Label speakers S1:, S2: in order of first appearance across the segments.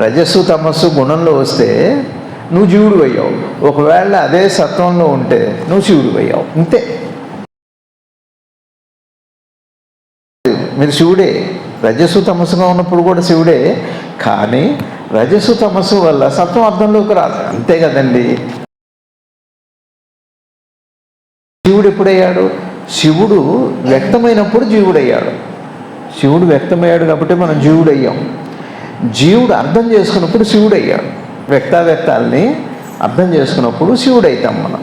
S1: రజస్సు తమస్సు గుణంలో వస్తే నువ్వు జీవుడు అయ్యావు ఒకవేళ అదే సత్వంలో ఉంటే నువ్వు శివుడు అయ్యావు అంతే మీరు శివుడే. రజస్సు తమస్సుగా ఉన్నప్పుడు కూడా శివుడే. కానీ రజస్సు తమస్సు వల్ల సత్వం అర్థంలోకి రాదు. అంతే కదండి. శివుడు ఎప్పుడయ్యాడు? శివుడు వ్యక్తమైనప్పుడు జీవుడయ్యాడు. శివుడు వ్యక్తమయ్యాడు కాబట్టి మనం జీవుడయ్యాం. జీవుడు అర్థం చేసుకున్నప్పుడు శివుడయ్యాడు. వ్యక్తావ్యక్తాలని అర్థం చేసుకున్నప్పుడు శివుడైతాం మనం.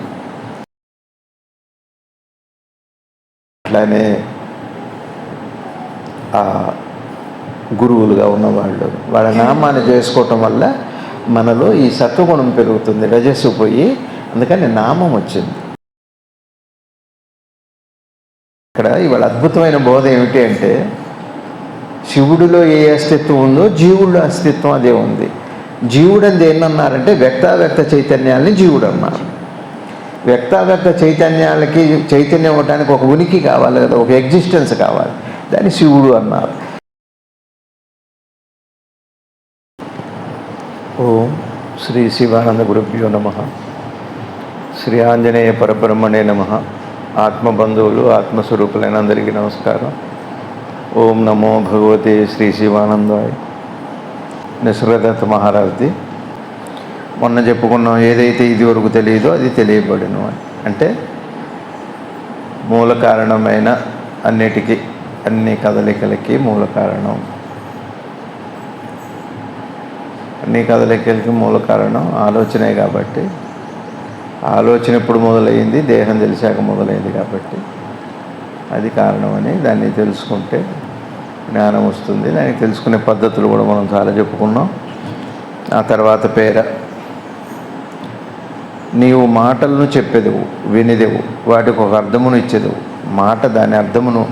S1: అట్లానే ఆ గురువులుగా ఉన్నవాళ్ళు వాళ్ళ నామాన్ని చేసుకోవటం వల్ల మనలో ఈ సత్వగుణం పెరుగుతుంది రజస్సు పోయి అందుకని నామం వచ్చింది. ఇక్కడ ఇవాళ అద్భుతమైన బోధ ఏమిటి అంటే శివుడిలో ఏ అస్తిత్వం ఉందో జీవుడిలో అస్తిత్వం అదే ఉంది. జీవుడు అని దేన్నన్నారంటే వ్యక్తావ్యక్త చైతన్యాల్ని జీవుడు అన్నారు వ్యక్తావ్యక్త చైతన్యాలకి చైతన్యం ఇవ్వడానికి ఒక ఉనికి కావాలి కదా ఒక ఎగ్జిస్టెన్స్ కావాలి. దాన్ని శివుడు అన్నారు. ఓం శ్రీ శివానంద గురుభ్యో నమ. శ్రీ ఆంజనేయ పరబ్రహ్మణే నమ. ఆత్మబంధువులు ఆత్మస్వరూపులైన అందరికీ నమస్కారం. ఓం నమో భగవతే శ్రీ శివానందాయ్. నిసర్గదత్త మహారాజ్ది మొన్న చెప్పుకున్నాం ఏదైతే ఇది వరకు తెలియదో అది తెలియబడిన అంటే మూల కారణమైన అన్నిటికీ అన్ని కదలికలకి మూల కారణం. అన్ని కదలికలకి మూల కారణం ఆలోచనే కాబట్టి. ఆలోచన ఎప్పుడు మొదలైంది దేహం తెలిసాక మొదలైంది కాబట్టి. అది కారణమని దాన్ని తెలుసుకుంటే జ్ఞానం వస్తుంది. దానికి తెలుసుకునే పద్ధతులు కూడా మనం చాలా చెప్పుకున్నాం. ఆ తర్వాత పేర. నీవు మాటలను చెప్పేదవు వినిదెవు వాటికి ఒక అర్థమును ఇచ్చేదవు. మాట దాని అర్థమును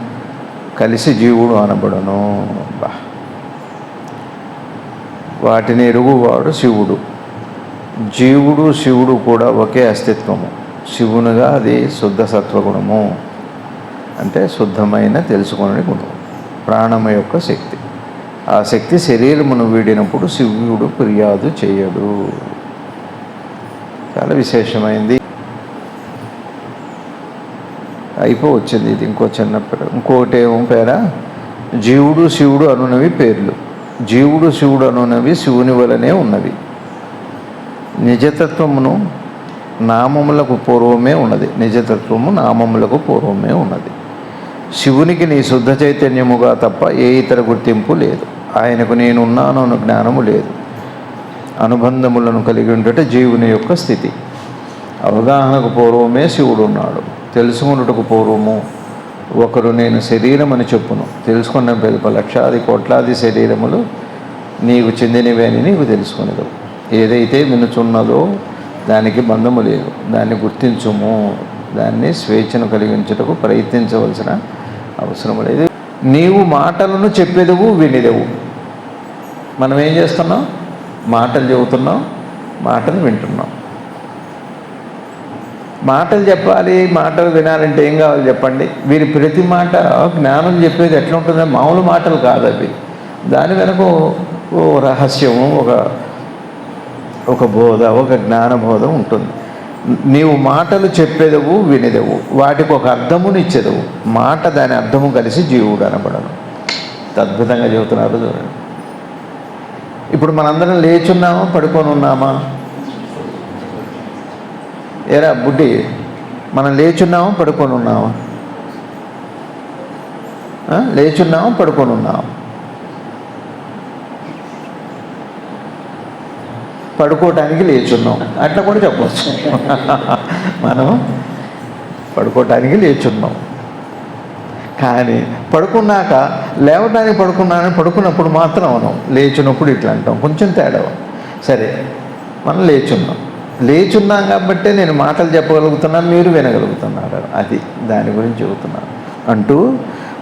S1: కలిసి జీవుడు అనబడను. బా. వాటిని ఎరుగువాడు శివుడు. జీవుడు శివుడు కూడా ఒకే అస్తిత్వము. శివునిగా అది శుద్ధ సత్వగుణము. అంటే శుద్ధమైన తెలుసుకునే గుణం. ప్రాణము యొక్క శక్తి. ఆ శక్తి శరీరమును వీడినప్పుడు శివుడు ఫిర్యాదు చేయడు. చాలా విశేషమైంది. అయిపోవచ్చింది ఇది ఇంకో చిన్న పేరు. ఇంకోటి ఏమో పేర? జీవుడు శివుడు అనునవి పేర్లు. జీవుడు శివుడు అనునవి శివుని వలనే ఉన్నవి. నిజతత్వమును నామములకు పూర్వమే ఉన్నది. నిజతత్వము నామములకు పూర్వమే ఉన్నది. శివునికి నీ శుద్ధ చైతన్యముగా తప్ప ఏ ఇతర గుర్తింపు లేదు. ఆయనకు నేనున్నాను అన్న జ్ఞానము లేదు. అనుబంధములను కలిగి ఉండట జీవుని యొక్క స్థితి. అవగాహనకు పూర్వమే శివుడు ఉన్నాడు తెలుసుకున్నటకు పూర్వము ఒకరు నేను శరీరం అని చెప్పును. తెలుసుకున్న పెద్ద లక్షాది కోట్లాది శరీరములు నీకు చెందినవే అని నీకు తెలుసుకునేదు ఏదైతే వినుచున్నదో దానికి బంధము లేదు. దాన్ని గుర్తించుము. దాన్ని స్వేచ్ఛను కలిగించుటకు ప్రయత్నించవలసిన అవసరం లేదు. నీవు మాటలను చెప్పేదవు వినేదవు. మనం ఏం చేస్తున్నాం? మాటలు చెబుతున్నాం మాటలు వింటున్నాం. మాటలు చెప్పాలి మాటలు వినాలంటే ఏం కావాలి చెప్పండి? వీరి ప్రతి మాట జ్ఞానం చెప్పేది ఎట్లా ఉంటుందో మామూలు మాటలు కాదు అవి. దాని వెనక ఓ- ఓ రహస్యము ఒక ఒక బోధ ఒక జ్ఞానబోధ ఉంటుంది. నీవు మాటలు చెప్పేదవు వినేదవు. వాటికి ఒక అర్థమునిచ్చేదవు. మాట దాని అర్థము కలిసి జీవుడు అనబడను అద్భుతంగా చెబుతున్నారు చూడండి. ఇప్పుడు మనందరం లేచున్నామా పడుకొని ఉన్నామా ఏరా బుడ్డి మనం లేచున్నామా పడుకొని ఉన్నామా లేచున్నామా పడుకొని ఉన్నామా పడుకోవటానికి లేచున్నాం. అట్లా కూడా చెప్పచ్చు. మనం పడుకోవటానికి లేచున్నాం. కానీ పడుకున్నాక లేవడానికి పడుకున్నానని పడుకున్నప్పుడు మాత్రం మనం లేచినప్పుడు ఇట్లా అంటాం. కొంచెం తేడా. సరే మనం లేచున్నాం. లేచున్నాం కాబట్టే నేను మాటలు చెప్పగలుగుతున్నాను మీరు వినగలుగుతున్నారు. అది దాని గురించి చెబుతున్నాను అంటూ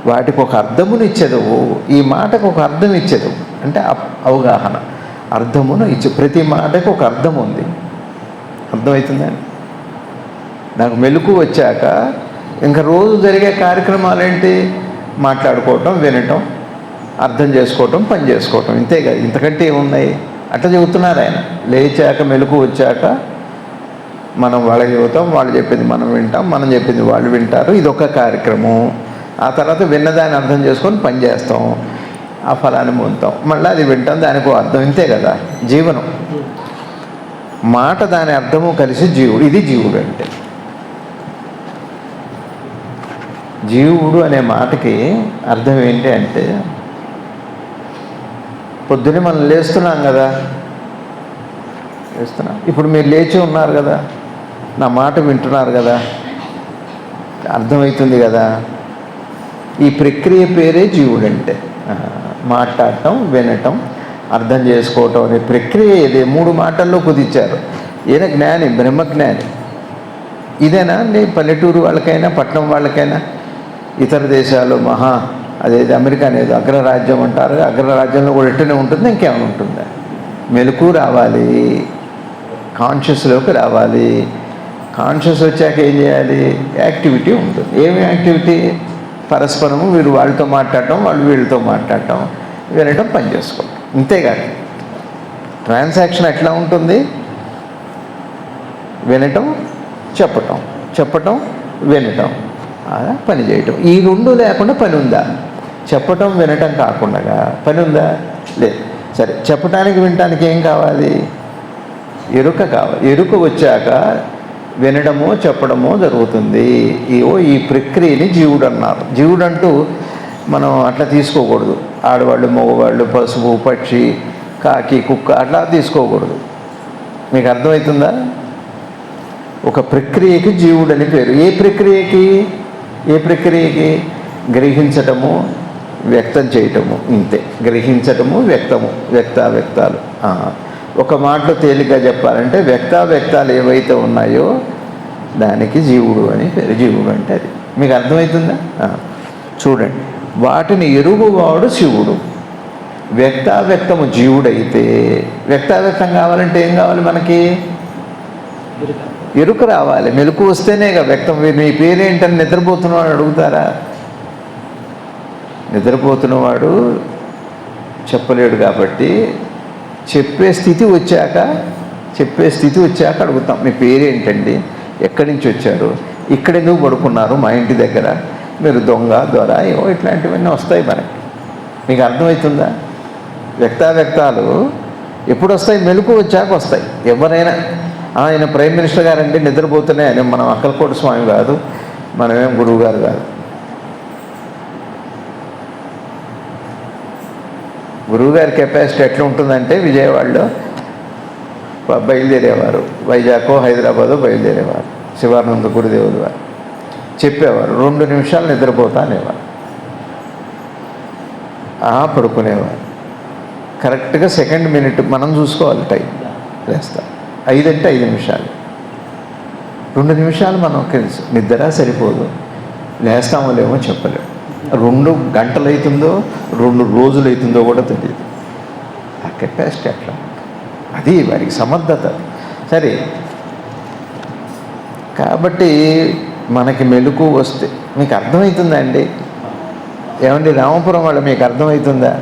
S1: వాటికి ఒక అర్థమునిచ్చేదవు ఈ మాటకు ఒక అర్థం ఇచ్చేదవు అంటే అప్- అవగాహన. అర్థమును ఇచ్చు. ప్రతి మాటకు ఒక అర్థం ఉంది. అర్థమవుతుందండి నాకు మెలకు వచ్చాక ఇంకా రోజు జరిగే కార్యక్రమాలు ఏంటి మాట్లాడుకోవటం వినటం అర్థం చేసుకోవటం పని చేసుకోవటం. ఇంతే కదా. ఇంతకంటే ఏమున్నాయి? అట్లా చెబుతున్నారు ఆయన. లేచాక మెలకు వచ్చాక మనం వాళ్ళకి చెబుతాం వాళ్ళు చెప్పింది మనం వింటాం మనం చెప్పింది వాళ్ళు వింటారు. ఇది ఒక కార్యక్రమం. ఆ తర్వాత విన్నదాన్ని అర్థం చేసుకొని పని చేస్తాం. ఆ ఫలాన్ని పొందుతాం. మళ్ళీ అది వింటాం దానికి అర్థం. ఇంతే కదా జీవనం. మాట దాని అర్థము కలిసి జీవుడు ఇది జీవుడు అంటే. జీవుడు అనే మాటకి అర్థం ఏంటి అంటే పొద్దున్నే మనం లేస్తున్నాం కదా. లేస్తున్నాం. ఇప్పుడు మీరు లేచి ఉన్నారు కదా. నా మాట వింటున్నారు కదా. అర్థమవుతుంది కదా. ఈ ప్రక్రియ పేరే జీవుడు అంటే మాట్లాడటం వినటం అర్థం చేసుకోవటం అనే ప్రక్రియ ఇది మూడు మాటల్లో కుదిచ్చారు ఈయన జ్ఞాని బ్రహ్మజ్ఞాని. ఇదేనా? నీ పల్లెటూరు వాళ్ళకైనా పట్టణం వాళ్ళకైనా? ఇతర దేశాలు మహా అదేది అమెరికా అనేది అగ్రరాజ్యం అంటారు. అగ్రరాజ్యంలో కూడా ఎట్టనే ఉంటుంది ఇంకేమైనా ఉంటుందా? మెలకు రావాలి. కాన్షియస్లోకి రావాలి. కాన్షియస్ వచ్చాక ఏం చేయాలి? యాక్టివిటీ ఉంటుంది. ఏమి యాక్టివిటీ? పరస్పరము వీరు వాళ్ళతో మాట్లాడటం వాళ్ళు వీళ్ళతో మాట్లాడటం వినటం పని చేసుకోవటం. ఇంతేగాదు ట్రాన్సాక్షన్ ఎట్లా ఉంటుంది? వినటం చెప్పటం. చెప్పటం వినటం. అలా పని చేయటం. ఈ రెండు లేకుండా పని ఉందా? చెప్పటం వినటం కాకుండా పని ఉందా? లేదు. సరే చెప్పటానికి వినటానికి ఏం కావాలి? ఎరుక కావాలి ఎరుక వచ్చాక వినడము చెప్పడము జరుగుతుంది. ఇవో ఈ ప్రక్రియని జీవుడు అన్నారు జీవుడు అంటూ మనం అట్లా తీసుకోకూడదు. ఆడవాళ్ళు మగవాళ్ళు పసుపు పక్షి కాకి కుక్క అట్లా తీసుకోకూడదు. మీకు అర్థమవుతుందా? ఒక ప్రక్రియకి జీవుడు అని పేరు. ఏ ప్రక్రియకి? ఏ ప్రక్రియకి? గ్రహించటము వ్యక్తం చేయటము ఇంతే. గ్రహించటము వ్యక్తము వ్యక్త వ్యక్తాలు ఒక మాటలో తేలిగ్గా చెప్పాలంటే వ్యక్తావ్యక్తాలు ఏవైతే ఉన్నాయో దానికి జీవుడు అని పేరు జీవుడు అంటే అది. మీకు అర్థమవుతుందా? చూడండి. వాటిని ఎరుగువాడు శివుడు. వ్యక్తావ్యక్తము జీవుడైతే వ్యక్తావ్యక్తం కావాలంటే ఏం కావాలి మనకి? ఎరుక రావాలి. మెలకు వస్తేనే వ్యక్తం. మీ పేరేంటని నిద్రపోతున్నవాడు అడుగుతారా? నిద్రపోతున్నవాడు చెప్పలేడు కాబట్టి చెప్పే స్థితి వచ్చాక చెప్పే స్థితి వచ్చాక అడుగుతాం మీ పేరేంటండి? ఎక్కడి నుంచి వచ్చారు? ఇక్కడ ఎందుకు పడుకున్నారు? మా ఇంటి దగ్గర? మీరు దొంగ దొర ఏవో ఇట్లాంటివన్నీ వస్తాయి మనకి. మీకు అర్థమవుతుందా? వ్యక్తావ్యక్తాలు ఎప్పుడు వస్తాయి మెలకు వచ్చాక వస్తాయి. ఎవరైనా ఆయన ప్రైమ్ మినిస్టర్ గారంటే నిద్రపోతున్నాయి అని మనం అక్కలకోట స్వామి కాదు మనమేం గురువు గారు కాదు. గురువుగారి కెపాసిటీ ఎట్లా ఉంటుందంటే విజయవాడలో బయలుదేరేవారు. వైజాగ్ హైదరాబాదు బయలుదేరేవారు. శివానంద గురుదేవులు వారు. చెప్పేవారు రెండు నిమిషాలు నిద్రపోతా అనేవారు. పడుకునేవారు. కరెక్ట్గా సెకండ్ మినిట్ మనం చూసుకోవాలి టైం. లేస్తా. ఐదు అంటే ఐదు నిమిషాలు. రెండు నిమిషాలు మనం తెలుసు నిద్ర సరిపోదు. లేస్తామో లేమో చెప్పలేము. రెండు గంటలు అవుతుందో రెండు రోజులు అవుతుందో కూడా తెలియదు ఆ కెపాసిటీ అట్లా. అది వారికి సమర్థత. సరే. కాబట్టి మనకి మెలకు వస్తే మీకు అర్థమవుతుందా అండి? ఏమండి రామపురం వాళ్ళు మీకు అర్థమవుతుందా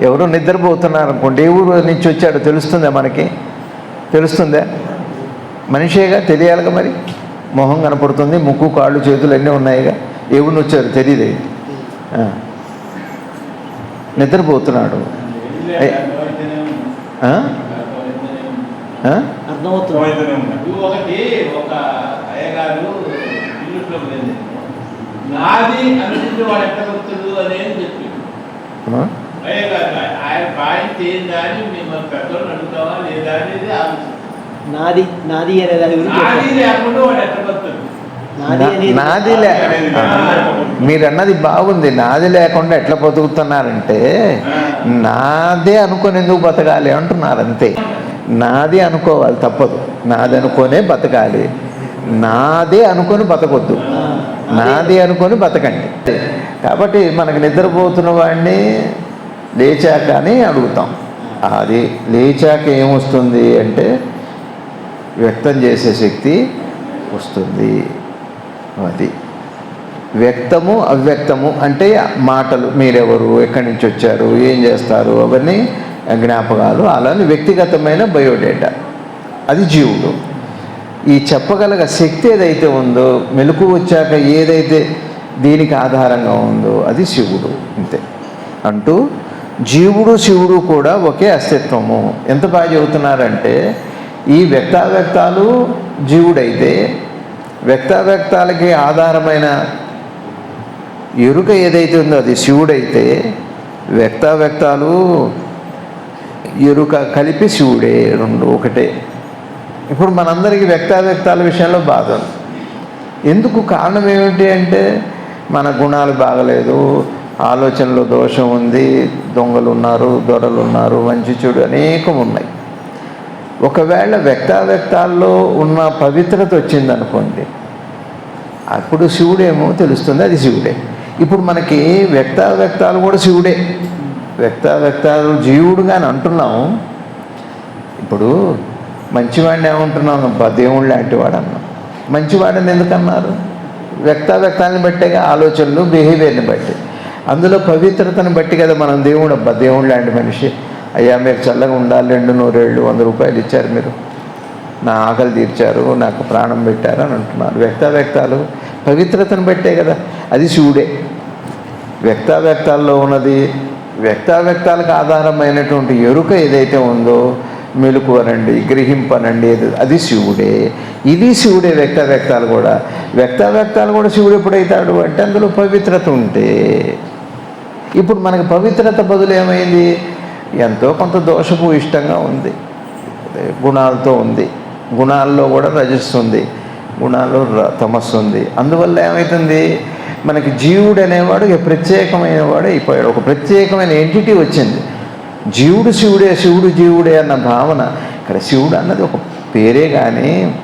S1: ఎవరో నిద్రపోతున్నారు అనుకోండి ఏ ఊరు నుంచి వచ్చాడో తెలుస్తుందా మనకి? తెలుస్తుందా? మనిషేగా తెలియాలిగా మరి? మొహం కనపడుతుంది ముక్కు కాళ్ళు చేతులు అన్నీ ఉన్నాయిగా. ఏ ఊరిని వచ్చారు తెలియదు నిద్రపోతున్నాడు?
S2: అర్థమవుతుంది.
S3: నువ్వు ఒకటి ఒక అయ్యగారు ఇంగ్లీష్లో లేదు నాది అనుకుంటే వాడు ఎక్కడ వస్తుంది అనేది చెప్పి
S1: ఆ?
S3: అయ్యగారు ఆయన పాయింట్ ఏందా అని మిమ్మల్ని పెద్దోళ్ళు అడుగుతావా లేదా అనేది ఆలోచన.
S2: నాది నాది అనే దాని గురించి
S3: నాది
S1: లే మీరు అన్నది బాగుంది. నాది లేకుండా ఎట్లా బతుకుతున్నారంటే నాదే అనుకొని ఎందుకు బతకాలి అంటున్నారు అంతే నాది అనుకోవాలి తప్పదు. నాది అనుకోనే బతకాలి. నాదే అనుకొని బతకొద్దు. నాది అనుకొని బతకండి. కాబట్టి మనకు నిద్రపోతున్న వాడిని లేచాక అని అడుగుతాం. అది లేచాక ఏమొస్తుంది అంటే వ్యక్తం చేసే శక్తి వస్తుంది. అది. వ్యక్తము అవ్యక్తము అంటే మాటలు. మీరెవరు? ఎక్కడి నుంచి వచ్చారు? ఏం చేస్తారు? అవన్నీ జ్ఞాపకాలు. అలానే వ్యక్తిగతమైన బయోడేటా. అది జీవుడు. ఈ చెప్పగలగ శక్తి ఏదైతే ఉందో మెలకు వచ్చాక ఏదైతే దీనికి ఆధారంగా ఉందో అది శివుడు. అంతే. అంటూ జీవుడు శివుడు కూడా ఒకే అస్తిత్వము. ఎంత బాగా చెబుతున్నారంటే ఈ వ్యక్తావ్యక్తాలు జీవుడైతే వ్యక్తావ్యక్తాలకి ఆధారమైన ఎరుక ఏదైతే ఉందో అది శివుడైతే వ్యక్తావ్యక్తాలు ఎరుక కలిపి శివుడే రెండు ఒకటే. ఇప్పుడు మనందరికీ వ్యక్తావ్యక్తాల విషయంలో బాధ ఉంది. ఎందుకు కారణం ఏమిటి అంటే మన గుణాలు బాగలేదు ఆలోచనలో దోషం ఉంది దొంగలు ఉన్నారు దొరలు ఉన్నారు మంచి చెడు అనేకం ఉన్నాయి. ఒకవేళ వ్యక్తావ్యక్తాల్లో ఉన్న పవిత్రత వచ్చిందనుకోండి అప్పుడు శివుడేమో తెలుస్తుంది అది శివుడే. ఇప్పుడు మనకి వ్యక్తావ్యక్తాలు కూడా శివుడే. వ్యక్తావ్యక్తాలు జీవుడుగా అని అంటున్నాము ఇప్పుడు మంచివాడిని ఏమంటున్నాం అబ్బా దేవుడు లాంటి వాడు అన్నాం మంచివాడని ఎందుకన్నారు? వ్యక్తావ్యక్తాలను బట్టేగా ఆలోచనలు బిహేవియర్ని బట్టి. అందులో పవిత్రతను బట్టి కదా మనం దేవుడు అబ్బా దేవుడు లాంటి మనిషి. అయ్యా మీరు చల్లగా ఉండాలి రెండు నూరేళ్ళు వంద రూపాయలు ఇచ్చారు మీరు. నా ఆకలి తీర్చారు నాకు ప్రాణం పెట్టారు అని అంటున్నారు. వ్యక్తావ్యక్తాలు పవిత్రతను బట్టే కదా అది శివుడే. వ్యక్తావ్యక్తాల్లో ఉన్నది వ్యక్తావ్యక్తాలకు ఆధారమైనటువంటి ఎరుక ఏదైతే ఉందో మెలుకువనండి గ్రహింపనండి అది- అది శివుడే. ఇది శివుడే వ్యక్తావ్యక్తాలు కూడా. వ్యక్తావ్యక్తాలు కూడా శివుడు ఎప్పుడైతాడు అంటే అందులో పవిత్రత ఉంటే. ఇప్పుడు మనకి పవిత్రత బదులు ఏమైంది? ఎంతో కొంత దోషపు ఇష్టంగా ఉంది. గుణాలతో ఉంది. గుణాల్లో కూడా రజస్సు గుణాల్లో ర- తమస్సు ఉంది. అందువల్ల ఏమవుతుంది మనకి జీవుడు అనేవాడు ఇక ప్రత్యేకమైన వాడు అయిపోయాడు. ఒక ప్రత్యేకమైన ఎంటిటీ వచ్చింది. జీవుడు శివుడే శివుడు జీవుడే అన్న భావన. ఇక్కడ శివుడు అన్నది ఒక పేరే కానీ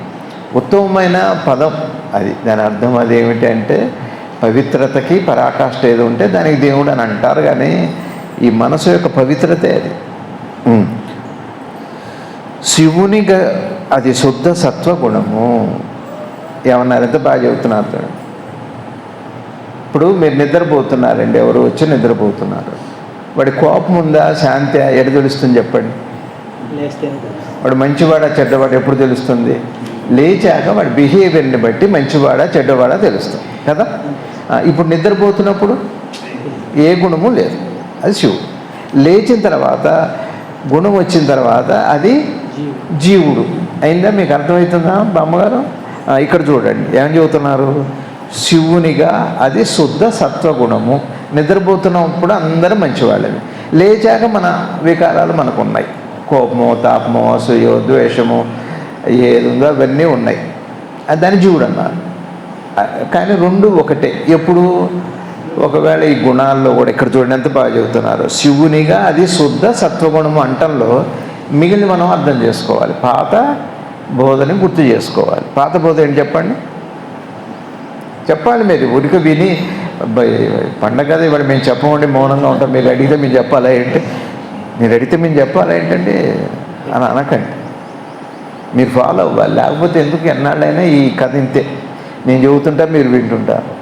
S1: ఉత్తమమైన పదం. అది దాని అర్థం అది ఏమిటంటే పవిత్రతకి పరాకాష్ఠ ఏదో ఉంటే దానికి దేవుడు అని అంటారు కానీ ఈ మనసు యొక్క పవిత్రతే అది. శివుని శివునిగా అది శుద్ధ సత్వ గుణము ఏమన్నారు? ఎంత బాగా చెబుతున్నారు ఇప్పుడు మీరు నిద్రపోతున్నారండి ఎవరు వచ్చి నిద్రపోతున్నారు. వాడి కోపం ఉందా? శాంతి ఎడ తెలుస్తుంది చెప్పండి. వాడు మంచివాడా చెడ్డవాడు ఎప్పుడు తెలుస్తుంది? లేచాక వాడి బిహేవియర్ని బట్టి మంచివాడా చెడ్డవాడా తెలుస్తుంది. కదా? ఇప్పుడు నిద్రపోతున్నప్పుడు ఏ గుణము లేదు. అది శివుడు లేచిన తర్వాత గుణం వచ్చిన తర్వాత అది
S2: జీవుడు.
S1: అయిందా? మీకు అర్థమవుతుందా బామ్మగారు? ఇక్కడ చూడండి. ఏం చెబుతున్నారు? శివునిగా అది శుద్ధ సత్వగుణము. నిద్రపోతున్నప్పుడు అందరూ మంచివాళ్ళని లేచాక మన వికారాలు మనకు ఉన్నాయి కోపమో తాపమో అసూయో ద్వేషము ఏది ఉందో అవన్నీ ఉన్నాయి. దాన్ని జీవుడు అన్నారు. కానీ రెండు ఒకటే. ఎప్పుడు? ఒకవేళ ఈ గుణాల్లో కూడా ఇక్కడ చూడండి ఎంత బాగా చెబుతున్నారు. శివునిగా అది శుద్ధ సత్వగుణము అంటంలో మిగిలిన మనం అర్థం చేసుకోవాలి. పాత బోధని గుర్తు చేసుకోవాలి. పాత బోధ ఏంటి చెప్పండి? చెప్పాలి మీరు. ఉరికి విని పండగ కదా ఇవాళ మేము చెప్పమండి మౌనంగా ఉంటాం. మీరు అడిగితే మేము చెప్పాలా ఏంటి? మీరు అడిగితే మేము చెప్పాలా ఏంటండి? అని అనకండి. మీరు ఫాలో అవ్వాలి. లేకపోతే ఎందుకు ఎన్నాళ్ళైనా ఈ కథ ఇంతే. నేను చెబుతుంటా మీరు వింటుంటారు.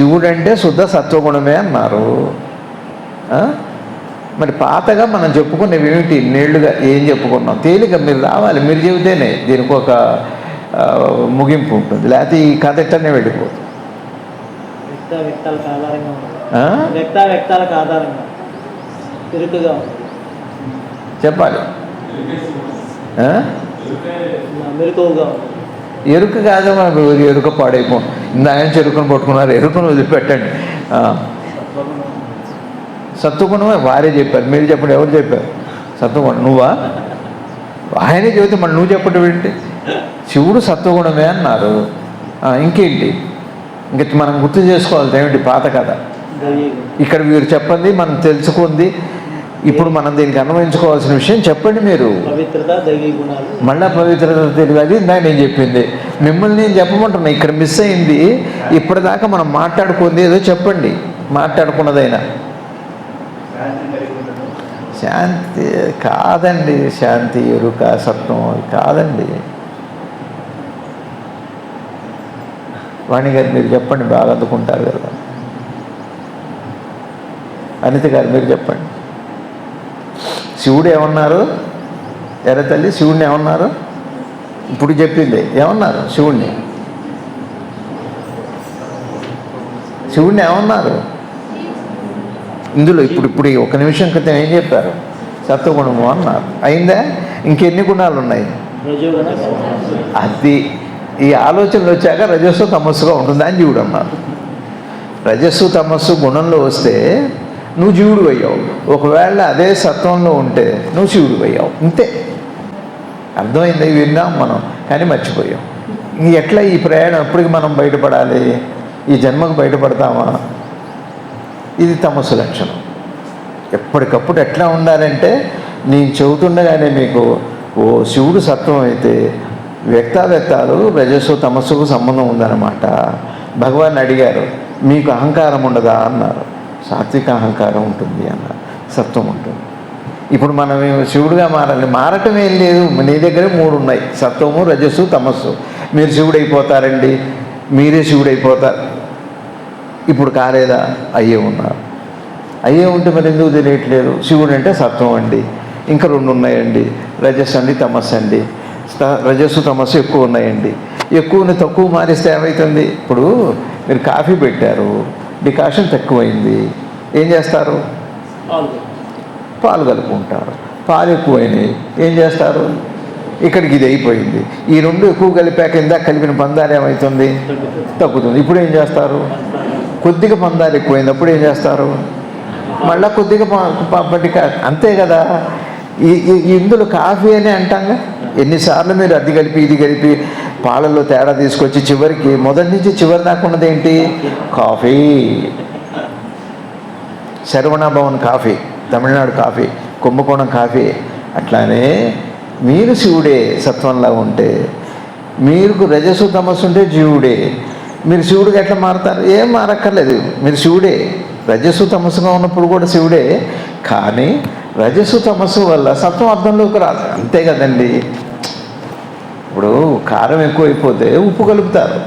S1: శివుడు అంటే శుద్ధ సత్వగుణమే అన్నారు? మరి పాతగా మనం చెప్పుకునేవి ఏమిటి? ఇన్నేళ్ళుగా ఏం చెప్పుకున్నాం? తేలిక మీరు రావాలి. మీరు చెబితేనే దీనికి ఒక ముగింపు ఉంటుంది. లేకపోతే ఈ కథ ఎట్టనే వెళ్ళిపోతుంది చెప్పాలి?
S2: మెలకువగా
S1: ఎరుక కాదు మనకు ఎరుక పాడైపో. ఇందాక చెరుకును పట్టుకున్నారు ఎరుకను వదిలిపెట్టండి. ఆ. సత్వగుణమే వారే చెప్పారు. మీరు చెప్పండి ఎవరు చెప్పారు? సత్వగుణం. నువ్వా? ఆయనే చెబితే మరి నువ్వు చెప్పడం ఏంటి? శివుడు సత్వగుణమే అన్నారు. ఇంకేంటి? ఇంక మనం గుర్తు చేసుకోవాలి ఏమిటి? పాత కథ. ఇక్కడ వీరు చెప్పండి మనం తెలుసుకుంది. ఇప్పుడు మనం దీనికి అన్వయించుకోవాల్సిన విషయం చెప్పండి మీరు. మళ్ళా పవిత్రత తెలియదు అది ఇందాక నేను చెప్పింది. మిమ్మల్ని నేను చెప్పమంటున్నా. ఇక్కడ మిస్ అయింది. ఇప్పటిదాకా మనం మాట్లాడుకుంది ఏదో చెప్పండి. మాట్లాడుకున్నదైనా. శాంతి కాదండి. శాంతి ఎరుక సత్వం అది కాదండి. వాణి గారు మీరు చెప్పండి. బాగా అందుకుంటారు కదా. అనిత గారు మీరు చెప్పండి. శివుడు ఏమన్నారు ఎర్ర తల్లి శివుడిని ఏమన్నారు ఇప్పుడు చెప్పింది ఏమన్నారు శివుణ్ణి? శివుణ్ణి ఏమన్నారు ఇందులో ఇప్పుడు ఇప్పుడు ఈ ఒక నిమిషం క్రితం ఏం చెప్పారు? సత్వగుణము అన్నారు. అయిందా? ఇంకెన్ని గుణాలు ఉన్నాయి అది ఈ ఆలోచనలు వచ్చాక రజస్సు తమస్సుగా ఉంటుందని అని జీవుడు అన్నారు. రజస్సు తమస్సు గుణంలో వస్తే నువ్వు జీవుడు అయ్యావు. ఒకవేళ అదే సత్వంలో ఉంటే నువ్వు శివుడు అయ్యావు. అంతే అర్థమైంది? విన్నాం మనం కానీ మర్చిపోయాం. ఇంక ఎట్లా ఈ ప్రయాణం? ఎప్పటికి మనం బయటపడాలి? ఈ జన్మకు బయటపడతామా? ఇది తమస్సు లక్షణం. ఎప్పటికప్పుడు ఎట్లా ఉండాలంటే నేను చెబుతుండగానే మీకు ఓ శివుడు సత్వం అయితే వ్యక్తావ్యక్తాలు రజస్సు తమస్సుకు సంబంధం ఉందన్నమాట. భగవాన్ అడిగారు మీకు అహంకారం ఉండదా? అన్నారు. సాత్విక అహంకారం ఉంటుంది అన్నారు సత్వం ఉంటుంది. ఇప్పుడు మనం శివుడుగా మారాలి మారటం ఏం లేదు. నీ దగ్గర మూడు ఉన్నాయి సత్వము రజస్సు తమస్సు. మీరు శివుడైపోతారండి మీరే శివుడైపోతారు. ఇప్పుడు కాలేదా? అయ్యే ఉన్నారు. అయ్యే ఉంటే మరి ఎందుకు తెలియట్లేదు? శివుడు అంటే సత్వం అండి. ఇంకా రెండు ఉన్నాయండి రజస్సు అండి తమస్సు అండి. రజస్సు తమస్సు ఎక్కువ ఉన్నాయండి. ఎక్కువని తక్కువ మారిస్తే ఏమవుతుంది ఇప్పుడు మీరు కాఫీ పెట్టారు. డికాషన్ తక్కువైంది. ఏం చేస్తారు? పాలు కలుపుకుంటారు. పాలు ఎక్కువైనాయి. ఏం చేస్తారు? ఇక్కడికి ఇది అయిపోయింది. ఈ రెండు ఎక్కువ కలిపాక ఇందాక కలిపిన పందాలు ఏమవుతుంది తగ్గుతుంది. ఇప్పుడు ఏం చేస్తారు? కొద్దిగా పందాలు ఎక్కువైంది అప్పుడు ఏం చేస్తారు? మళ్ళీ కొద్దిగా పట్టి కా- అంతే కదా. ఈ ఈ- ఇందులో కాఫీ అని అంటాంగా? ఎన్నిసార్లు మీరు అది కలిపి ఇది కలిపి పాలల్లో తేడా తీసుకొచ్చి చివరికి మొదటి నుంచి చివరి దాకా ఉన్నది ఏంటి? Coffee. Saravana Bhavan coffee Tamil Nadu coffee Kumbakonam coffee. అట్లానే మీరు శివుడే సత్వంలా ఉంటే మీకు రజస్సు తమస్సు ఉంటే జీవుడే. మీరు శివుడికి ఎట్లా మారుతారు? ఏం మారక్కర్లేదు. మీరు శివుడే. రజస్సు తమస్సుగా ఉన్నప్పుడు కూడా శివుడే. కానీ రజస్సు తమస్సు వల్ల సత్వం అర్థంలోకి రాదు. అంతే కదండి. ఇప్పుడు కారం ఎక్కువైపోతే ఉప్పు కలుపుతారు.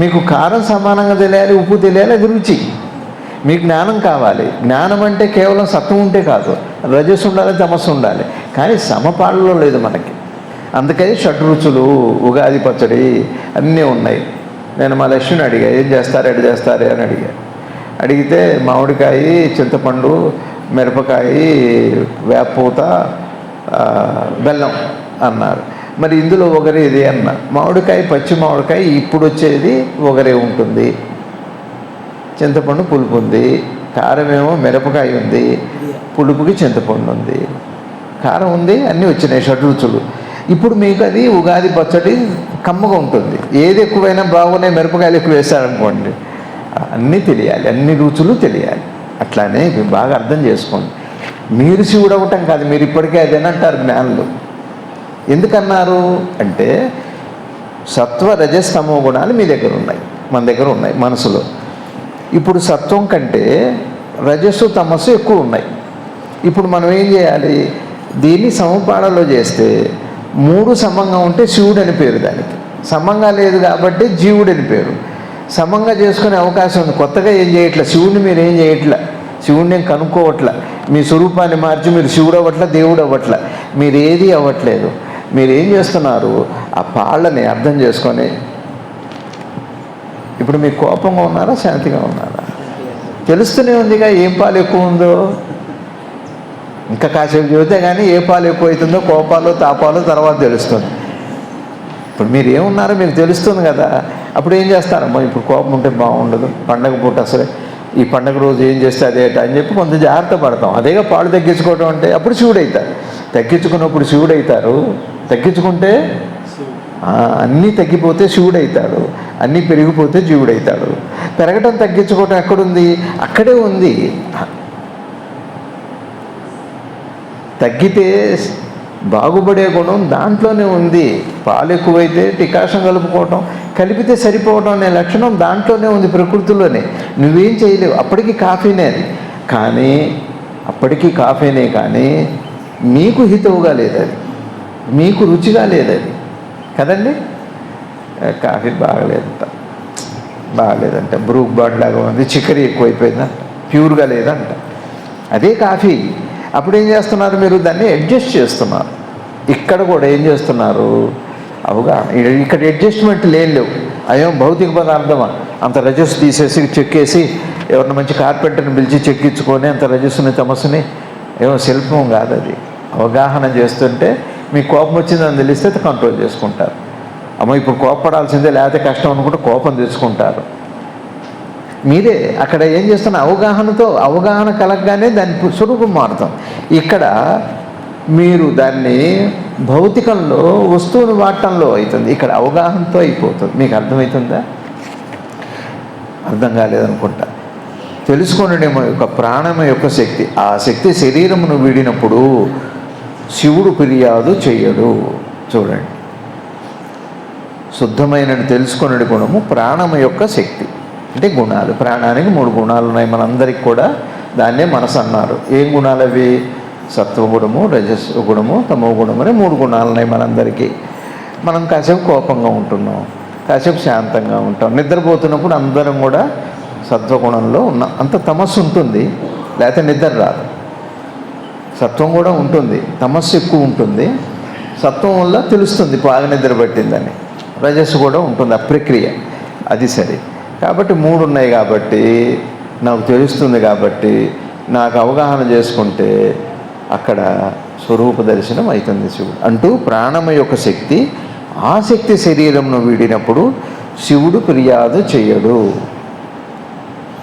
S1: మీకు కారం సమానంగా తెలియాలి ఉప్పు తెలియాలి అది రుచి. మీకు జ్ఞానం కావాలి. జ్ఞానం అంటే కేవలం సత్వం ఉంటే కాదు రజస్సు ఉండాలి తమస్సు ఉండాలి. కానీ సమపాళ్ళలో లేదు మనకి. అందుకని షడ్రుచులు ఉగాది పచ్చడి అన్నీ ఉన్నాయి. నేను మా లక్ష్మిని అడిగా ఏం చేస్తారు ఎడ చేస్తారు? అని అడిగా. అడిగితే మామిడికాయ చింతపండు మిరపకాయ వేపూత బెల్లం అన్నారు. మరి ఇందులో ఒకరి ఇది అన్న. మామిడికాయ పచ్చి మామిడికాయ ఇప్పుడు వచ్చేది ఒకరే ఉంటుంది. చింతపండు పులుపు ఉంది. కారమేమో మిరపకాయ ఉంది. పులుపుకి చింతపండు ఉంది. కారం ఉంది అన్నీ వచ్చినాయి షడ్రుచులు. ఇప్పుడు మీకు అది ఉగాది పచ్చడి కమ్మగా ఉంటుంది. ఏది ఎక్కువైనా బాగున్నాయి మిరపకాయలు ఎక్కువ వేస్తారనుకోండి అన్నీ తెలియాలి అన్ని రుచులు తెలియాలి. అట్లానే బాగా అర్థం చేసుకోండి. మీరు శివుడు అవ్వటం కాదు మీరు ఇప్పటికే అదేనంటారు జ్ఞానులు. ఎందుకన్నారు? అంటే సత్వ రజస్తమో గుణాలు మీ దగ్గర ఉన్నాయి మన దగ్గర ఉన్నాయి మనసులో. ఇప్పుడు సత్వం కంటే రజస్సు తమస్సు ఎక్కువ ఉన్నాయి. ఇప్పుడు మనం ఏం చేయాలి? దీన్ని సమపాడలో చేస్తే మూడు సమంగా ఉంటే శివుడు అని పేరు దానికి. సమంగా లేదు కాబట్టి జీవుడు అని పేరు. సమంగా చేసుకునే అవకాశం ఉంది. కొత్తగా ఏం చేయట్లే? శివుడిని మీరు ఏం చేయట్లే? శివుడిని ఏం కనుక్కోవట్లే? మీ స్వరూపాన్ని మార్చి మీరు శివుడు అవ్వట్లే దేవుడు అవ్వట్లే? మీరు ఏది అవ్వట్లేదు? మీరు ఏం చేస్తున్నారు? ఆ పాళ్ళని అర్థం చేసుకొని. ఇప్పుడు మీకు కోపంగా ఉన్నారా శాంతిగా ఉన్నారా? తెలుస్తూనే ఉందిగా ఏం పాలు ఎక్కువ ఉందో. ఇంకా కాసేపు చూస్తే కానీ ఏ పాలు ఎక్కువ అవుతుందో కోపాలు తాపాలు తర్వాత తెలుస్తుంది. ఇప్పుడు మీరు ఏమున్నారో మీకు తెలుస్తుంది కదా. అప్పుడు ఏం చేస్తారమ్మా ఇప్పుడు కోపం ఉంటే బాగుండదు. పండగ పూట అసలే ఈ పండగ రోజు ఏం చేస్తే అదే అని చెప్పి కొంత జాగ్రత్త పడతాం. అదేగా పాలు తగ్గించుకోవడం అంటే అప్పుడు శివుడు అవుతారు తగ్గించుకున్నప్పుడు శివుడు అవుతారు తగ్గించుకుంటే అన్నీ తగ్గిపోతే శివుడు అవుతాడు అన్నీ పెరిగిపోతే జీవుడు అవుతాడు పెరగటం తగ్గించుకోవటం ఎక్కడుంది? అక్కడే ఉంది. తగ్గితే బాగుపడే గుణం దాంట్లోనే ఉంది. పాలు ఎక్కువైతే టికాషం కలుపుకోవటం కలిపితే సరిపోవటం అనే లక్షణం దాంట్లోనే ఉంది ప్రకృతిలోనే. నువ్వేం చేయలేవు. అప్పటికి కాఫీనే అది. కానీ అప్పటికి కాఫీనే కానీ మీకు హితవుగా లేదు అది. మీకు రుచిగా లేదు అది. కదండి? కాఫీ బాగలేదంట. బాగలేదంట. బ్రూక్ బాడ్ లాగా ఉంది. చిక్కరి ఎక్కువైపోయిందంట. ప్యూర్గా లేదంట. అదే కాఫీ. అప్పుడు ఏం చేస్తున్నారు మీరు? దాన్ని అడ్జస్ట్ చేస్తున్నారు. ఇక్కడ కూడా ఏం చేస్తున్నారు? అవుగా ఇక్కడ అడ్జస్ట్మెంట్ లేని లేవు. అయ్యో భౌతిక పదార్థమా? అంత రజస్సు తీసేసి చెక్కేసి ఎవరిని మంచి కార్పెంటర్ని పిలిచి చెక్కించుకొని అంత రజస్సుని తమస్సుని ఏమో శిల్పం కాదు అది. అవగాహన చేస్తుంటే మీకు కోపం వచ్చిందని తెలిస్తే కంట్రోల్ చేసుకుంటారు. అమ్మ ఇప్పుడు కోపపడాల్సిందే లేకపోతే కష్టం అనుకుంటే కోపం తెచ్చుకుంటారు. మీరే అక్కడ ఏం చేస్తున్న అవగాహనతో అవగాహన కలగగానే దాని స్వరూపం మారుతాం. ఇక్కడ మీరు దాన్ని భౌతికంలో వస్తువును వాడటంలో అవుతుంది. ఇక్కడ అవగాహనతో అయిపోతుంది. మీకు అర్థమవుతుందా అర్థం కాలేదనుకుంటా. తెలుసుకొనడేమో యొక్క ప్రాణం యొక్క శక్తి. ఆ శక్తి శరీరమును వీడినప్పుడు శివుడు ఫిర్యాదు చేయడు. చూడండి. శుద్ధమైన తెలుసుకొనడి గుణము ప్రాణము యొక్క శక్తి. అంటే గుణాలు. ప్రాణానికి మూడు గుణాలు ఉన్నాయి మనందరికి కూడా. దాన్నే మనసు అన్నారు. ఏం గుణాలు అవి? సత్వగుణము రజస్ గుణము తమో గుణము అనే మూడు గుణాలు ఉన్నాయి మనందరికీ. మనం కాసేపు కోపంగా ఉంటున్నాం. కాసేపు శాంతంగా ఉంటాం. నిద్రపోతున్నప్పుడు అందరం కూడా సత్వగుణంలో ఉన్నాం. అంత తమస్సు ఉంటుంది. లేకపోతే నిద్ర రాదు. సత్వం కూడా ఉంటుంది. తమస్సు ఎక్కువ ఉంటుంది. సత్వం వల్ల తెలుస్తుంది బాగా నిద్ర పట్టిందని. రజస్సు కూడా ఉంటుంది. ఆ ప్రక్రియ. అది సరే. కాబట్టి మూడు ఉన్నాయి కాబట్టి నాకు తెలుస్తుంది కాబట్టి నాకు అవగాహన చేసుకుంటే అక్కడ స్వరూప దర్శనం అవుతుంది శివుడు. అంటూ ప్రాణమ యొక్క శక్తి ఆ శక్తి శరీరంను వీడినప్పుడు శివుడు ఫిర్యాదు చేయడు.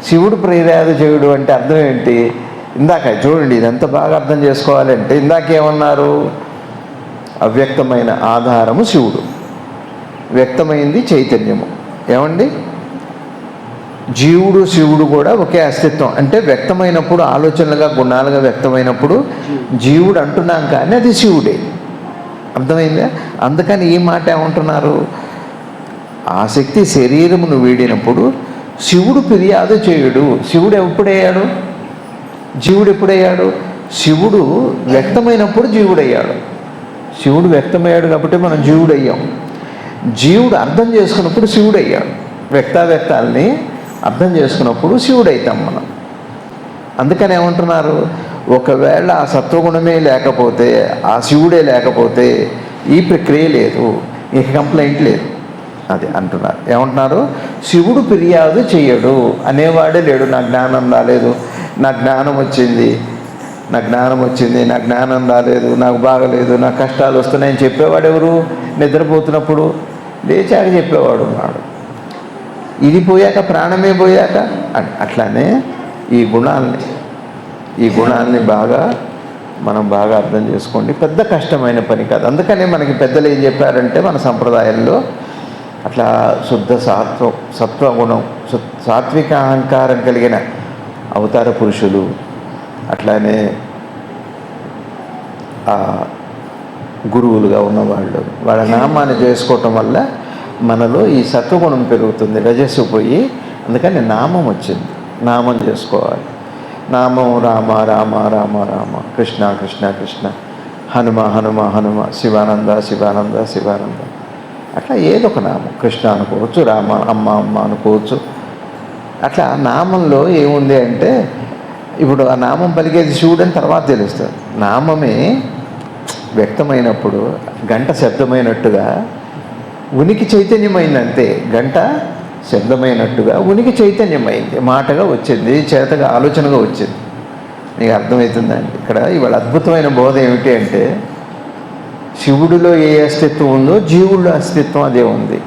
S1: శివుడు ఫిర్యాదు చేయడు అంటే అర్థం ఏంటి? ఇందాక చూడండి ఇది ఎంత బాగా అర్థం చేసుకోవాలంటే ఇందాకేమన్నారు అవ్యక్తమైన ఆధారము శివుడు. వ్యక్తమైంది చైతన్యము. ఏమండి? జీవుడు శివుడు కూడా ఒకే అస్తిత్వం. అంటే వ్యక్తమైనప్పుడు ఆలోచనలుగా గుణాలుగా వ్యక్తమైనప్పుడు జీవుడు అంటున్నాం కానీ అది శివుడే. అర్థమైందా? అందుకని ఈ మాట ఏమంటున్నారు? ఆ శక్తి శరీరమును వీడినప్పుడు శివుడు ఫిర్యాదు చేయుడు. శివుడు ఎప్పుడయ్యాడు? జీవుడు ఎప్పుడయ్యాడు? శివుడు వ్యక్తమైనప్పుడు జీవుడయ్యాడు. శివుడు వ్యక్తమయ్యాడు కాబట్టి మనం జీవుడయ్యాం. జీవుడు అర్థం చేసుకున్నప్పుడు శివుడయ్యాడు. వ్యక్తావ్యక్తాలని అర్థం చేసుకున్నప్పుడు శివుడైతాం మనం. అందుకని ఏమంటున్నారు? ఒకవేళ ఆ సత్వగుణమే లేకపోతే ఆ శివుడే లేకపోతే ఈ ప్రక్రియ లేదు. ఇక కంప్లైంట్ లేదు. అది అంటున్నారు. ఏమంటున్నారు? శివుడు ఫిర్యాదు చేయడు అనేవాడే లేడు. నా జ్ఞానం రాలేదు. నా జ్ఞానం వచ్చింది. నా జ్ఞానం వచ్చింది. నా జ్ఞానం రాలేదు. నాకు బాగలేదు. నా కష్టాలు వస్తున్నాయని చెప్పేవాడు ఎవరు? నిద్రపోతున్నప్పుడు లేచాక చెప్పేవాడు ఉన్నాడు. ఇది పోయాక ప్రాణమే పోయాక అట్లానే ఈ గుణాలని ఈ గుణాలని బాగా మనం బాగా అర్థం చేసుకోండి. పెద్ద కష్టమైన పని కాదు. అందుకనే మనకి పెద్దలు ఏం చెప్పారంటే మన సంప్రదాయంలో అట్లా శుద్ధ సాత్వ సత్వగుణం సు- సాత్విక అహంకారం కలిగిన అవతార పురుషులు అట్లానే ఆ గురువులుగా ఉన్నవాళ్ళు. వాళ్ళ నామాన్ని చేసుకోవటం వల్ల మనలో ఈ సత్వగుణం పెరుగుతుంది రజస్సు పోయి అందుకని నామం వచ్చింది. నామం చేసుకోవాలి నామం రామ రామ రామ రామ కృష్ణ కృష్ణ కృష్ణ హనుమ హనుమ హనుమ శివానంద శివానంద శివానంద. అట్లా ఏదో ఒక నామం. కృష్ణ అనుకోవచ్చు రామ అమ్మ అమ్మ అనుకోవచ్చు. అట్లా నామంలో ఏముంది అంటే ఇప్పుడు ఆ నామం పలికేది శివుడు అని తర్వాత తెలుస్తుంది. నామమే వ్యక్తమైనప్పుడు గంట శబ్దమైనట్టుగా ఉనికి చైతన్యమైంది అంతే గంట శబ్దమైనట్టుగా ఉనికి చైతన్యమైంది. మాటగా వచ్చింది చేతగా ఆలోచనగా వచ్చింది. మీకు అర్థమవుతుందండి? ఇక్కడ ఇవాళ అద్భుతమైన బోధ ఏమిటి అంటే శివుడిలో ఏ అస్తిత్వం ఉందో జీవుల్లో అస్తిత్వం అదే ఉంది.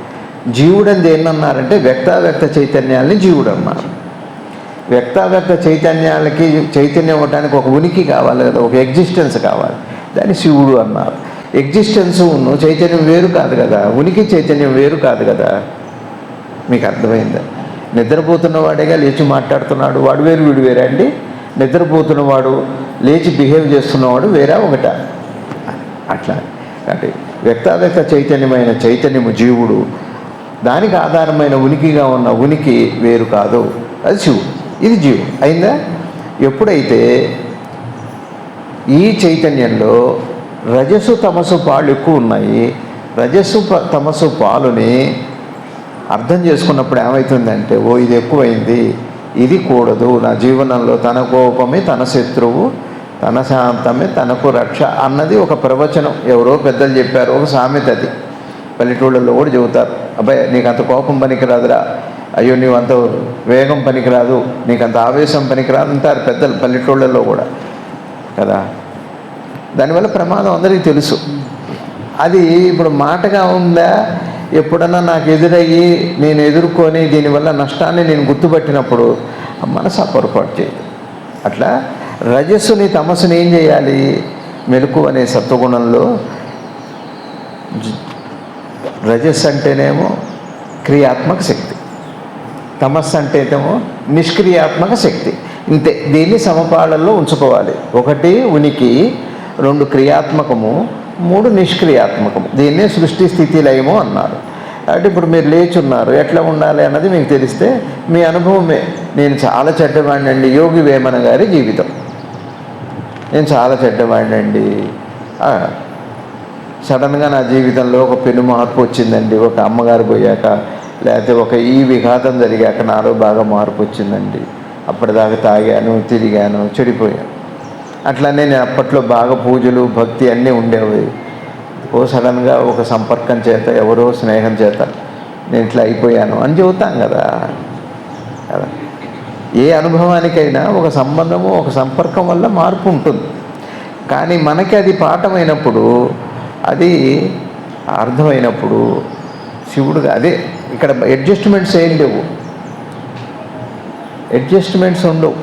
S1: జీవుడు అని దేన్నన్నారంటే వ్యక్తావ్యక్త చైతన్యాలని జీవుడు అన్నారు వ్యక్తావ్యక్త చైతన్యాలకి చైతన్యం ఇవ్వడానికి ఒక ఉనికి కావాలి కదా ఒక ఎగ్జిస్టెన్స్ కావాలి. దాన్ని శివుడు అన్నారు. ఎగ్జిస్టెన్స్ ఉన్ను చైతన్యం వేరు కాదు కదా ఉనికి చైతన్యం వేరు కాదు కదా. మీకు అర్థమైందా? నిద్రపోతున్న వాడేగా లేచి మాట్లాడుతున్నాడు వాడు వేరు వీడు వేరే అండి. నిద్రపోతున్నవాడు లేచి బిహేవ్ చేస్తున్నవాడు వేరా ఒకట? అట్లా. అంటే వ్యక్తావ్యక్త చైతన్యమైన చైతన్యము జీవుడు దానికి ఆధారమైన ఉనికిగా ఉన్న ఉనికి వేరు కాదు. అది శివుడు. ఇది జీవుడు. అయిందా? ఎప్పుడైతే ఈ చైతన్యంలో రజస్సు తమసు పాలు ఎక్కువ ఉన్నాయి రజస్సు ప- తమసు పాలుని అర్థం చేసుకున్నప్పుడు ఏమవుతుందంటే ఓ ఇది ఎక్కువైంది ఇది కూడదు నా జీవనంలో తన కోపమే తన శత్రువు తన శాంతమే తనకు రక్ష అన్నది ఒక ప్రవచనం. ఎవరో పెద్దలు చెప్పారు ఒక సామెత అది. పల్లెటూళ్ళల్లో కూడా చెబుతారు అబ్బాయి నీకు అంత కోపం పనికిరాదురా. అయ్యో నీవు అంత వేగం పనికిరాదు. నీకు అంత ఆవేశం పనికిరాదు అంటారు పెద్దలు పల్లెటూళ్ళల్లో కూడా. కదా? దానివల్ల ప్రమాదం అందరికీ తెలుసు. అది ఇప్పుడు మాటగా ఉందా? ఎప్పుడన్నా నాకు ఎదురయ్యి నేను ఎదుర్కొని దీనివల్ల నష్టాన్ని నేను గుర్తుపట్టినప్పుడు మనసు ఆ పొరపాటు చేయదు. అట్లా రజస్సుని తమస్సుని ఏం చేయాలి? మెలకు అనే సత్వగుణంలో రజస్ అంటేనేమో క్రియాత్మక శక్తి. తమస్సు అంటేనేమో నిష్క్రియాత్మక శక్తి. ఇంతే దీన్ని సమపాళల్లో ఉంచుకోవాలి. ఒకటి ఉనికి రెండు క్రియాత్మకము మూడు నిష్క్రియాత్మకము. దీన్నే సృష్టి స్థితి లయము అన్నారు. అంటే ఇప్పుడు మీరు లేచున్నారు ఎట్లా ఉండాలి అన్నది మీకు తెలిస్తే మీ అనుభవమే. నేను చాలా చెడ్డవాడినండి యోగి వేమన గారి జీవితం. నేను చాలా చెడ్డవాడినండి సడన్గా నా జీవితంలో ఒక పెను మార్పు వచ్చిందండి. ఒక అమ్మగారు పోయాక లేకపోతే ఒక ఈ విఘాతం జరిగాక నాలో బాగా మార్పు వచ్చిందండి. అప్పటిదాకా తాగాను తిరిగాను చెడిపోయాను. అట్లనే నేను అప్పట్లో బాగా పూజలు భక్తి అన్నీ ఉండేవి. ఓ సడన్గా ఒక సంపర్కం చేత ఎవరో స్నేహం చేత నేను ఇట్లా అయిపోయాను అని చెబుతాం కదా. కదా? ఏ అనుభవానికైనా ఒక సంబంధము ఒక సంపర్కం వల్ల మార్పు ఉంటుంది. కానీ మనకి అది పాఠమైనప్పుడు అది అర్థమైనప్పుడు శివుడుగా అదే ఇక్కడ అడ్జస్ట్మెంట్స్ ఏం లేవు. అడ్జస్ట్మెంట్స్ ఉండవు.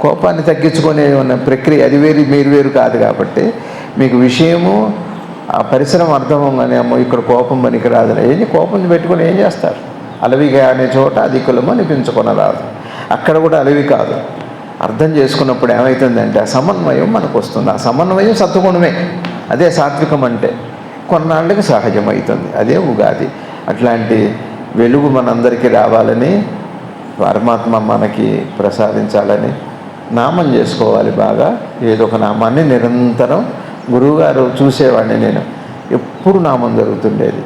S1: కోపాన్ని తగ్గించుకునే ఉన్న ప్రక్రియ అది వేరు మీరు వేరు కాదు కాబట్టి మీకు విషయము ఆ పరిసరం అర్థమవుగానేమో ఇక్కడ కోపం పనికి రాదు ఏంటి కోపం పెట్టుకొని ఏం చేస్తారు? అలవిగా అనే చోట అధికులము అనిపించుకొనరాదు అక్కడ కూడా అలవి కాదు. అర్థం చేసుకున్నప్పుడు ఏమవుతుందంటే ఆ సమన్వయం మనకు వస్తుంది ఆ సమన్వయం సత్వగుణమే అదే సాత్వికం అంటే కొన్నాళ్ళకి సహజమవుతుంది అదే ఉగాది. అట్లాంటి వెలుగు మనందరికీ రావాలని పరమాత్మ మనకి ప్రసాదించాలని నామం చేసుకోవాలి బాగా. ఏదో ఒక నామాన్ని నిరంతరం గురువుగారు చూసేవాడిని నేను. ఎప్పుడు నామం జరుగుతుండేది.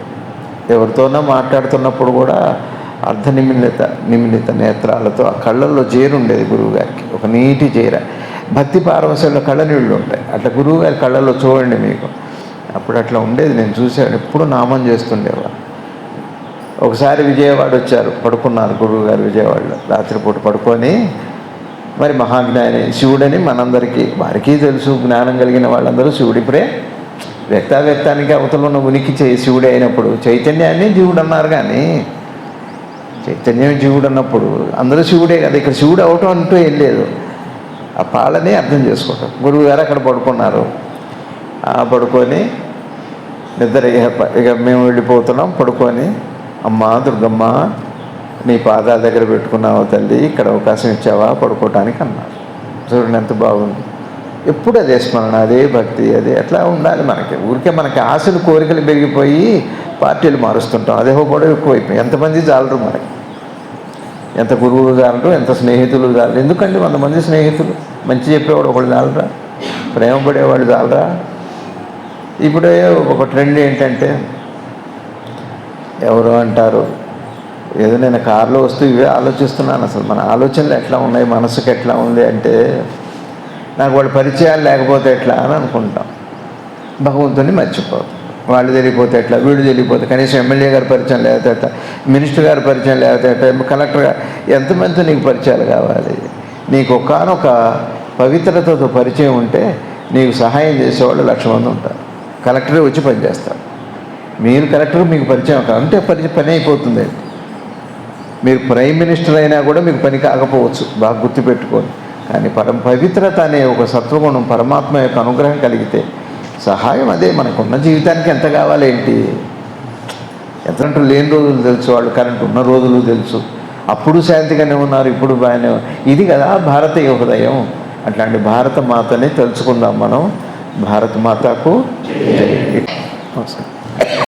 S1: ఎవరితోనో మాట్లాడుతున్నప్పుడు కూడా అర్ధ నిమిలిత నిమిలిత నేత్రాలతో ఆ కళ్ళల్లో చేరుండేది గురువుగారికి. ఒక నీటి చీర భక్తి పారవశంలో కళ్ళనీళ్ళు ఉంటాయి. అట్లా గురువుగారి కళ్ళల్లో చూడండి మీకు. అప్పుడు అట్లా ఉండేది. నేను చూసాను ఎప్పుడు నామం చేస్తుండేవాడు ఒకసారి విజయవాడ వచ్చారు. పడుకున్నారు గురువు గారు విజయవాడలో. రాత్రిపూట పడుకొని మరి మహాజ్ఞాని శివుడని మనందరికీ వారికి తెలుసు. జ్ఞానం కలిగిన వాళ్ళందరూ శివుడు. ఇప్పుడే వ్యక్తావ్యక్తానికి అవతల ఉన్న ఉనికి చే శివుడే అయినప్పుడు చైతన్యాన్ని జీవుడు అన్నారు కానీ చైతన్యం జీవుడు అన్నప్పుడు అందరూ శివుడే కదా. ఇక్కడ శివుడు అవటం అంటూ ఏం లేదు. ఆ పాలని అర్థం చేసుకోవటం. గురువు గారు అక్కడ పడుకున్నారు. ఆ పడుకొని నిద్ర ఇక- ఇక మేము వెళ్ళిపోతున్నాం పడుకొని అమ్మా దుర్గమ్మ నీ పాదాల దగ్గర పెట్టుకున్నావు తల్లి ఇక్కడ అవకాశం ఇచ్చావా? పడుకోవటానికి అన్నారు. చూడండి ఎంత బాగుంది. ఎప్పుడు అదే స్మరణ అదే భక్తి అదే ఎట్లా ఉండాలి మనకి. ఊరికే మనకి ఆశలు కోరికలు పెరిగిపోయి పార్టీలు మారుస్తుంటాం. అదే కూడా ఎక్కువైపోయి ఎంతమంది చాలరు మనకి. ఎంత గురువులు చాలరు ఎంత స్నేహితులు జాలరు ఎందుకంటే వంద మంది స్నేహితులు? మంచి చెప్పేవాడు ఒకళ్ళు చాలరా ప్రేమ పడేవాడు చాలరా ఇప్పుడే ఒక ట్రెండ్ ఏంటంటే ఎవరు అంటారు ఏదో నేను కారులో వస్తూ ఇవే ఆలోచిస్తున్నాను అసలు. మన ఆలోచనలు ఎట్లా ఉన్నాయి మనసుకు ఎట్లా ఉంది అంటే నాకు వాళ్ళ పరిచయాలు లేకపోతే ఎట్లా అని అనుకుంటాం. భగవంతుని మర్చిపోతాం. వాళ్ళు తెలియపోతే ఎట్లా వీడు తెలియపోతే కనీసం ఎమ్మెల్యే గారి పరిచయం లేకపోతే మినిస్టర్ గారి పరిచయం లేకపోతే కలెక్టర్ గారు ఎంతమందితో నీకు పరిచయాలు కావాలి? నీకు ఒకనొక పవిత్రతతో పరిచయం ఉంటే నీకు సహాయం చేసేవాళ్ళు లక్ష మంది ఉంటారు. కలెక్టరే వచ్చి పనిచేస్తారు. మీరు కలెక్టర్ మీకు పరిచయం కాదు. అంటే పరిచయం పని అయిపోతుంది. మీరు ప్రైమ్ మినిస్టర్ అయినా కూడా మీకు పని కాకపోవచ్చు. బాగా గుర్తుపెట్టుకోండి కానీ పరం పవిత్రత అనే ఒక సత్వగుణం పరమాత్మ యొక్క అనుగ్రహం కలిగితే సహాయం అదే. మనకున్న జీవితానికి ఎంత కావాలి ఏంటి? ఎంత లేని రోజులు తెలుసు వాళ్ళు కరెంట్ ఉన్న రోజులు తెలుసు. అప్పుడు శాంతిగానే ఉన్నారు ఇప్పుడు బాగానే ఇది కదా భారతీయ హృదయం. అట్లాంటి భారత మాతని తెలుసుకుందాం మనం. భారత మాతకు నమస్కారం